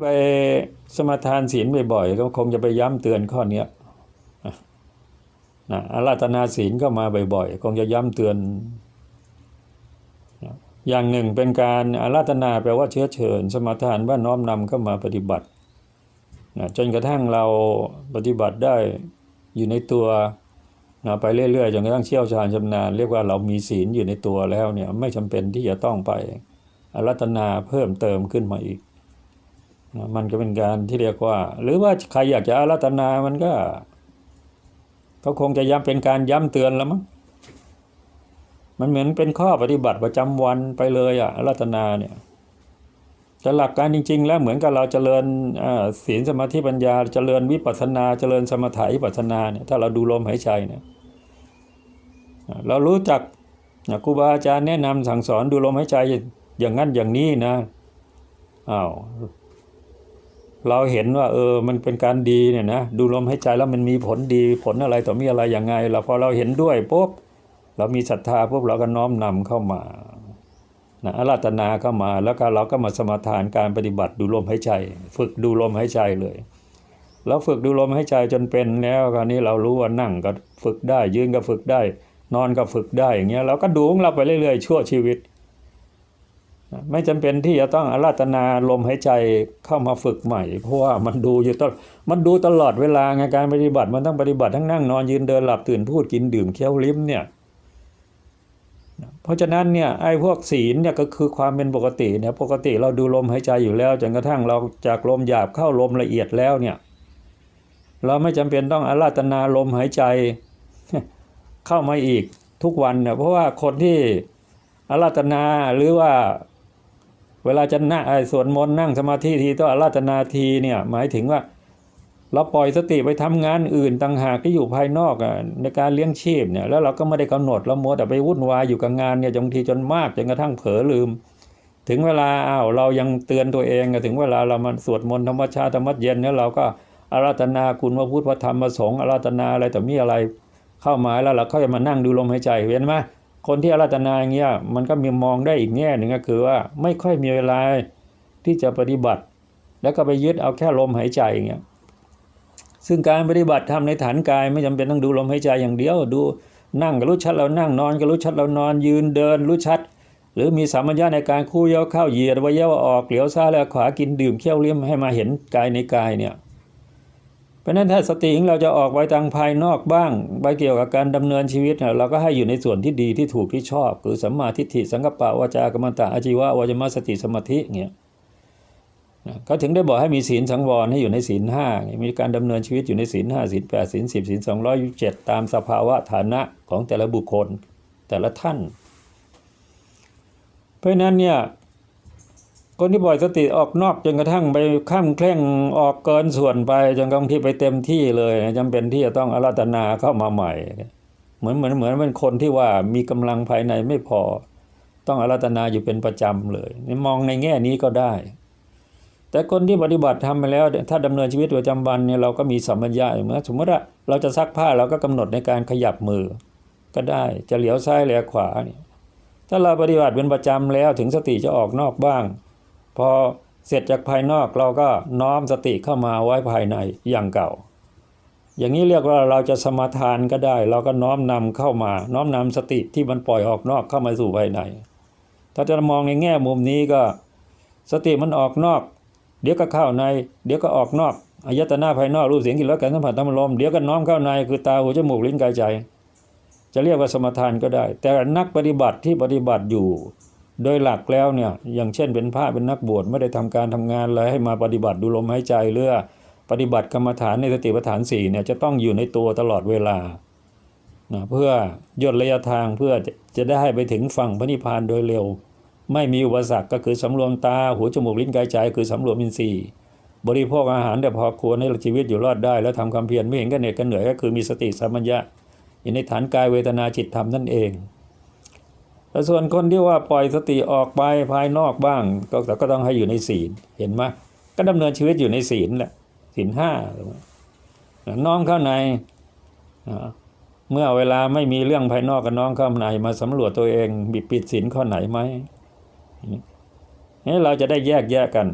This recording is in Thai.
ไปสมาทานศีลบ่อยๆก็คงจะไปย้ำเตือนข้อนี้นะอาราธนาศีลก็มาบ่อยๆ คงจะย้ำเตือน อย่างหนึ่งเป็นการอาราธนาแปลว่าเชื้อเชิญ สมาทานว่าน้อมนำเข้ามาปฏิบัตินะจนกระทั่งเราปฏิบัติได้อยู่ในตัวนะไปเรื่อยๆจนกระทั่งเชี่ยวชาญชำนาญเรียกว่าเรามีศีลอยู่ในตัวแล้วเนี่ยไม่จำเป็นที่จะต้องไปอารัตนาเพิ่มเติมขึ้นมาอีก มันก็เป็นการที่เรียกว่า หรือว่าใครอยากจะอารัตนามันก็ก็คงจะย้ำเป็นการย้ำเตือนแล้วมั้งมันเหมือนเป็นข้อปฏิบัติประจำวันไปเลยอะอารัตนาเนี่ยแต่หลักการจริง ๆ แล้วเหมือนกับเราเจริญศีลสมาธิปัญญาเจริญวิปัสสนาเจริญสมถะวิปัสสนาเนี่ยถ้าเราดูลมหายใจเนี่ยเรารู้จักครูบาอาจารย์แนะนำสั่งสอนดูลมหายใจอย่างนั้นอย่างนี้นะอ้าว เราเห็นว่าเออมันเป็นการดีเนี่ยนะดูลมหายใจแล้วมันมีผลดีผลอะไรต่อมีอะไรอย่างไงเราพอเราเห็นด้วยปุ๊บเรามีศรัทธาปุ๊บเราก็น้อมนำเข้ามานะอาราธนาเข้ามาแล้วก็เราก็มาสมาทานการปฏิบัติดูลมหายใจ ฝึกดูลมหายใจเลยแล้วฝึกดูลมหายใจจนเป็นแล้วคราวนี้เรารู้ว่านั่งก็ฝึกได้ยืนก็ฝึกได้ นอนก็ฝึกได้อย่างเงี้ยเราก็ดูของเราไปเรื่อยๆชั่วชีวิต ไม่จำเป็นที่จะต้องอาราธนาลมหายใจเข้ามาฝึกใหม่ เพราะว่ามันดูอยู่ตลอดมันดูตลอดเวลาไงการปฏิบัติมันต้องปฏิบัติทั้งนั่งนอนยืนเดินหลับตื่นพูดกินดื่มเคี้ยวลิ้มเนี่ยเพราะฉะนั้นเนี่ยไอ้พวกศีลเนี่ยก็คือความเป็นปกติเนี่ยปกติเราดูลมหายใจอยู่แล้วจนกระทั่งเราจากลมหยาบเข้าลมละเอียดแล้วเนี่ยเราไม่จำเป็นต้องอาราธนาลมหายใจเข้ามาอีกทุกวันเนี่ยเพราะว่าคนที่อาราธนาหรือว่า เวลาจะนั่งไอ้สวดมนต์นั่งสมาธิทีต้องอาราธนาทีเนี่ยหมายถึงว่าเราปล่อยสติไปทำงานอื่นต่างหากที่อยู่ภายนอกอะในการเลี้ยงชีพเนี่ยแล้วเราก็ไม่ได้กำหนดเราโมวแต่ไปวุ่นวายอยู่กับงานเนี่ยจนทีจนมากจนกระทั่งเผลอลืม ถึงเวลาอ้าวเรายังเตือนตัวเองถึงเวลาเรามาสวดมนต์ธรรมชาติธรรมะเย็นเนี่ยเราก็อาราธนาคุณพระพุทธพระธรรมพระสงฆ์อาราธนาอะไรแต่มีอะไรเข้ามาแล้วเราก็จะมานั่งดูลมหายใจเห็นไหม คนที่อาราธนาอย่างเงี้ยมันก็มีมองได้อีกแง่หนึ่งก็คือว่าไม่ค่อยมีเวลาที่จะปฏิบัติ แล้วก็ไปยึดเอาแค่ลมหายใจอย่างเงี้ยซึ่งการปฏิบัติทำในฐานกายไม่จำเป็นต้องดูลมหายใจอย่างเดียว ดูนั่งก็รู้ชัดเรานั่งนอนก็รู้ชัดเรานอนยืนเดินรู้ชัด หรือมีสัมมัญญาในการคู่เย้าเข้าเหยียดไว้เย้าออกเหลียวซ้ายและขวากินดื่มเคี้ยวเลี้ยมให้มาเห็นกายในกายเนี่ย เพราะนั้นถ้าสติของเราจะออกไปทางภายนอกบ้างไปเกี่ยวกับการดำเนินชีวิตเนี่ยเราก็ให้อยู่ในส่วนที่ดีที่ถูกที่ชอบคือสัมมาทิฏฐิสังกัปปะวาจากรรมตะอาชีวะวาจมสติสมาธิเงี้ยนะเขาถึงได้บอกให้มีศีลสังวรให้อยู่ในศีลห้ามีการดำเนินชีวิตอยู่ในศีลห้าศีลแปดศีลสิบศีลสองร้อยเจ็ดตามสภาวะฐานะของแต่ละบุคคลแต่ละท่าน เพราะนั้นเนี่ย คนที่ปล่อยสติออกนอกจนกระทั่งไปข้ามแคล่งออกเกินส่วนไปจนกระทั่งที่ไปเต็มที่เลยจำเป็นที่จะต้องอาราธนาเข้ามาใหม่ เหมือนเหมือนเหมือนเป็นคนที่ว่ามีกำลังภายในไม่พอ ต้องอาราธนาอยู่เป็นประจำเลยมองในแง่นี้ก็ได้ แต่คนที่ปฏิบัติทำไปแล้ว ถ้าดำเนินชีวิตประจำวันเนี่ยเราก็มีสัมมัญญาเหมือนสมมติว่าเราจะซักผ้าเราก็กำหนดในการขยับมือ ก็ได้จะเหลียวซ้ายเหลียวขวาเนี่ยถ้าเราปฏิบัติเป็นประจำแล้วถึงสติจะออกนอกบ้าง พอเสร็จจากภายนอกเราก็น้อมสติเข้ามาไว้ภายในอย่างเก่า อย่างนี้เรียกว่าเราจะสมาทานก็ได้ เราก็น้อมนำเข้ามา น้อมนำสติที่มันปล่อยออกนอกเข้ามาสู่ภายใน ถ้าจะมองในแง่มุมนี้ก็ สติมันออกนอก เดี๋ยวก็เข้าใน เดี๋ยวก็ออกนอกอายตนะภายนอกรูปเสียงกลิ่นรสการสัมผัสธรรมลมเดี๋ยวก็น้อมเข้าในคือตาหูจมูกลิ้นกายใจ จะเรียกว่าสมทานก็ได้ แต่นักปฏิบัติที่ปฏิบัติอยู่ โดยหลักแล้วเนี่ยอย่างเช่นเป็นพระเป็นนักบวชไม่ได้ทำการทำงานอะไรให้มาปฏิบัติดูลมหายใจเรือปฏิบัติกรรมฐานในสติปัฏฐานสี่เนี่ยจะต้องอยู่ในตัวตลอดเวลานะเพื่อย่นระยะทางเพื่อจะได้ไปถึงฝั่งพระนิพพานโดยเร็ว ไม่มีอุปสรรคก็คือสำรวมตาหูจมูกลิ้นกายใจคือสำรวมอินทรีย์ บริโภคอาหารแต่พอควรให้ชีวิตอยู่รอดได้ แล้วทำความเพียรไม่เห็นกันเหน็ดกันเหนื่อยก็คือมีสติสัมปัญญะอยู่ในฐานกายเวทนาจิตธรรมนั่นเอง แต่ส่วนคนที่ว่าปล่อยสติออกไปภายนอกบ้าง ก็แต่ก็ต้องให้อยู่ในศีลเห็นไหมก็ดำเนินชีวิตอยู่ในศีลแหละศีลห้าน้อมเข้าในเมื่อเวลาไม่มีเรื่องภายนอกกับน้องเข้าในมาสำรวจตัวเองบิดปิดศีลข้อไหนไหมนี่เราจะได้แยกแยกกัน